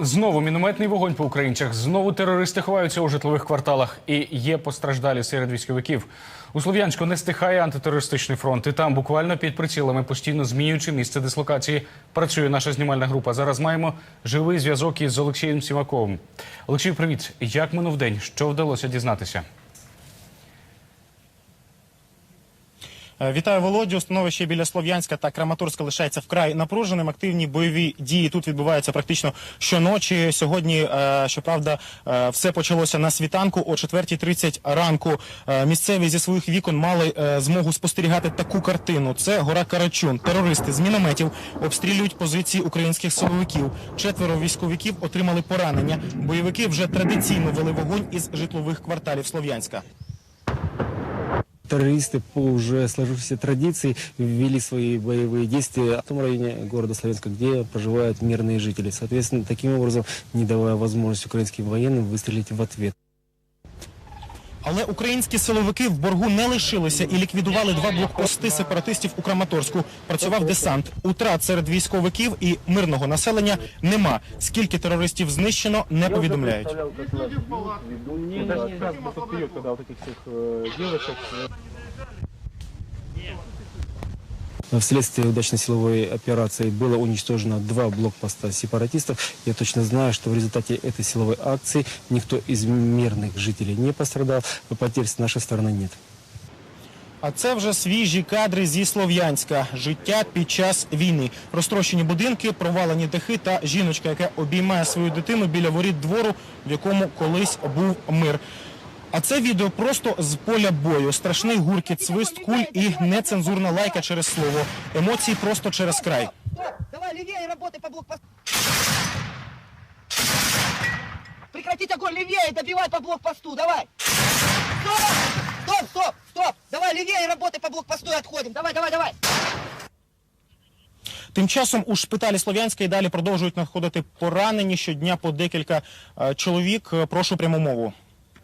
Знову мінометний вогонь по українцях. Знову терористи ховаються у житлових кварталах. І є постраждалі серед військовиків. У Слов'янську не стихає антитерористичний фронт. І там буквально під прицілами, постійно змінюючи місце дислокації, працює наша знімальна група. Зараз маємо живий зв'язок із Олексієм Сімаковим. Олексій, привіт. Як минув день? Що вдалося дізнатися? Вітаю Володю. Становище біля Слов'янська та Краматорська лишається вкрай напруженим. Активні бойові дії тут відбуваються практично щоночі. Сьогодні, е, щоправда, е, все почалося на світанку о 4.30 ранку. Е, Місцеві зі своїх вікон мали е, змогу спостерігати таку картину. Це гора Карачун. Терористи з мінометів обстрілюють позиції українських силовиків. Четверо військовиків отримали поранення. Бойовики вже традиційно вели вогонь із житлових кварталів Слов'янська Террористы по уже сложившейся традиции ввели свои боевые действия в том районе города Славянска, где проживают мирные жители. Соответственно, таким образом, не давая возможность украинским военным выстрелить в ответ. Але українські силовики в боргу не лишилися і ліквідували два блокпости сепаратистів у Краматорську. Працював десант. Утрат серед військовиків і мирного населення нема. Скільки терористів знищено, не повідомляють. Вследствие удачной силовой операции было уничтожено два блокпоста сепаратистов. Я точно знаю, что в результате этой силовой акции никто из мирных жителей не пострадал. Потерь с нашей стороны нет. А це вже свіжі кадри зі Слов'янська. Життя під час війни. Розтрощені будинки, провалені дахи та жіночка, яка обіймає свою дитину біля воріт двору, в якому колись був мир. А це відео просто з поля бою. Страшний гуркіт, свист куль і нецензурна лайка через слово. Емоції просто через край. Давай левее работай по блокпосту. Прекратить огонь левее, добивай по блокпосту, давай. Стоп! Стоп, стоп, стоп! Давай левее работай по блокпосту и отходим. Давай, давай, давай. Тим часом у шпиталі Слов'янська і далі продовжують надходити поранені щодня по декілька е, чоловік. Е, Прошу пряму мову.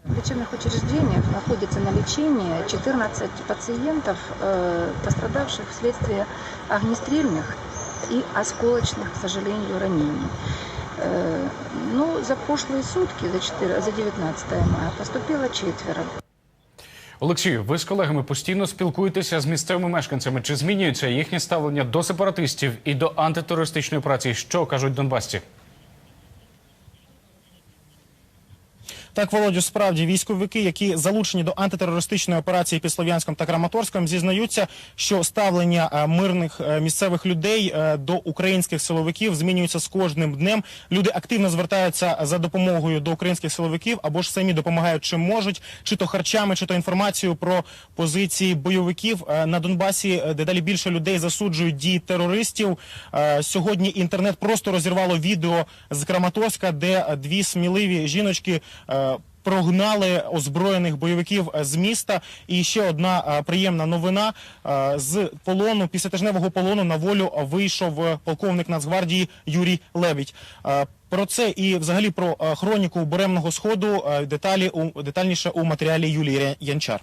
В лечебных учреждениях находится на лечении 14 пациентов, э, пострадавших вследствие огнестрельных и осколочных, к сожалению, ранений. Э, ну, за прошлые сутки, за, 4, за 19 мая, поступило четверо. Олексію, ви з колегами постійно спілкуєтеся з місцевими мешканцями. Чи змінюється їхнє ставлення до сепаратистів і до антитерористичної операції? Що кажуть донбасці? Так, Володю, справді військовики, які залучені до антитерористичної операції під Слов'янськом та Краматорськом, зізнаються, що ставлення е, мирних е, місцевих людей е, до українських силовиків змінюється з кожним днем. Люди активно звертаються за допомогою до українських силовиків або ж самі допомагають чим можуть, чи то харчами, чи то інформацією про позиції бойовиків на Донбасі. Дедалі більше людей засуджують дії терористів. Сьогодні інтернет просто розірвало відео з Краматорська, де дві сміливі жіночки. Прогнали озброєних бойовиків е, з міста. І ще одна е, приємна новина е, з полону після тижневого полону на волю вийшов полковник Нацгвардії Юрій Лебідь. Про це і взагалі про хроніку буремного сходу деталі детальніше у матеріалі Юлії Янчар.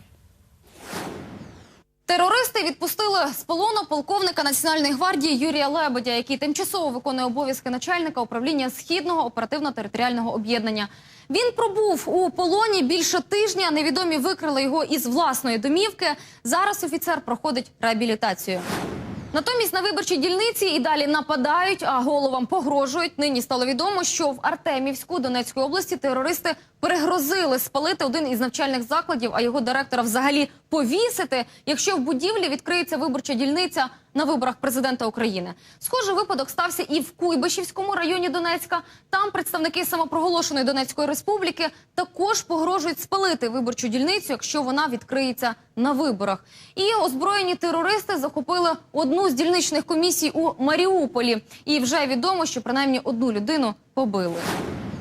Терористи відпустили з полону полковника Національної гвардії Юрія Лебедя, який тимчасово виконує обов'язки начальника управління східного оперативно-територіального об'єднання. Він пробув у полоні більше тижня. Невідомі викрили його із власної домівки. Зараз офіцер проходить реабілітацію. Натомість на виборчій дільниці і далі нападають, а головам погрожують. Нині стало відомо, що в Артемівську Донецької області терористи перегрозили спалити один із навчальних закладів, а його директора взагалі повісити, якщо в будівлі відкриється виборча дільниця на виборах президента України. Схожий випадок стався і в Куйбишівському районі Донецька. Там представники самопроголошеної Донецької республіки також погрожують спалити виборчу дільницю, якщо вона відкриється на виборах. І озброєні терористи захопили одну з дільничних комісій у Маріуполі. І вже відомо, що принаймні одну людину побили.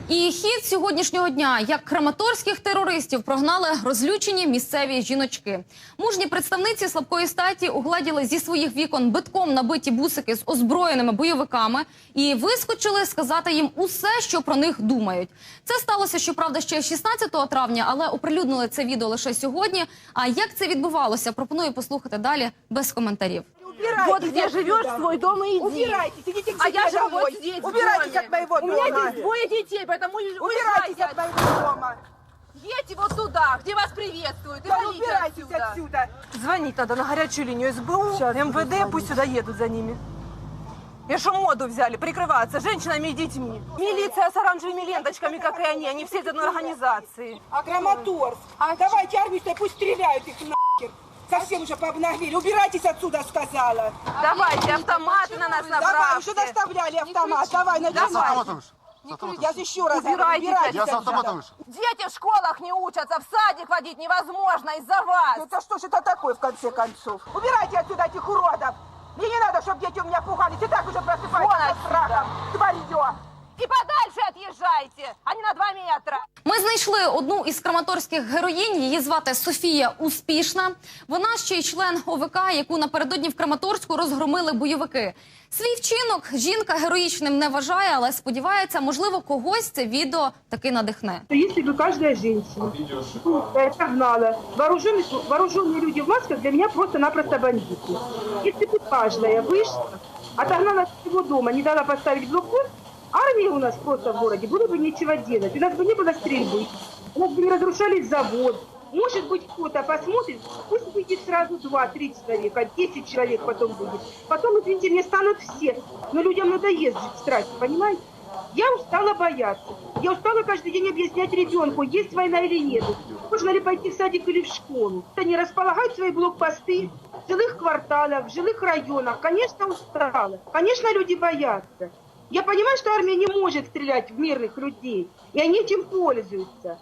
І хід сьогоднішнього дня, як краматорських терористів прогнали розлючені місцеві жіночки. Мужні представниці слабкої статі угладіли зі своїх вікон битком набиті бусики з озброєними бойовиками і вискочили сказати їм усе, що про них думають. Це сталося, щоправда, ще 16 травня, але оприлюднили це відео лише сьогодні. А як це відбувалося, пропоную послухати далі без коментарів. Вот где живешь, свой дом и иди. Убирайтесь, идите к А себе я живу домой. вот здесь, в Убирайтесь доме. от моего У меня дома. здесь двое детей, поэтому Убирайтесь от моего дома. Едьте вот туда, где вас приветствуют, и Да валите убирайтесь отсюда. отсюда. Звонить надо на горячую линию СБУ, МВД, пусть сюда едут за ними. И что моду взяли, прикрываться женщинами и детьми. Милиция с оранжевыми ленточками, как и они, они все из одной организации. А Краматорск? Давайте армию, сюда, пусть стреляют их нахер. Совсем уже пообнаглели. Убирайтесь отсюда, сказала. Давайте автоматы на нас Давай, уже доставляли автомат. Давай, начинай. Я еще раз Убирайтесь убирайтесь отсюда. отсюда. Дети в школах не учатся, в садик водить невозможно из-за вас. Это что ж это такое, в конце концов? Убирайте отсюда этих уродов. Мне не надо, чтобы дети у меня пугались. И так уже просыпаются страхом. Тварье. И подальше отъезжайте, а не на два метра. Ми знайшли одну із краматорських героїнь. Її звати Софія Успішна. Вона ще й член ОВК, яку напередодні в Краматорську розгромили бойовики. Свій вчинок жінка героїчним не вважає, але сподівається, можливо, когось це відео таки надихне. Если бы каждая женщина это знала, вооруженные, вооруженные люди в масках для меня просто-напросто бандиты. Если бы каждая вышла, отогнала от своего дома, не дала поставить блокпост, армии у нас просто в городе было бы нечего делать. У нас бы не было стрельбы, у нас бы не разрушались завод. Может быть, кто-то посмотрит, пусть выйдет сразу два-три человека, 10 человек потом будет. Потом, извините, мне станут все. Но людям надоест жить в страхе, понимаете? Я устала бояться. Я устала каждый день объяснять ребенку, есть война или нет. Можно ли пойти в садик или в школу. Они располагают свои блокпосты в жилых кварталах, в жилых районах. Конечно, устала. Конечно, люди боятся. Я понимаю, что армия не может стрелять в мирных людей, и они этим пользуются.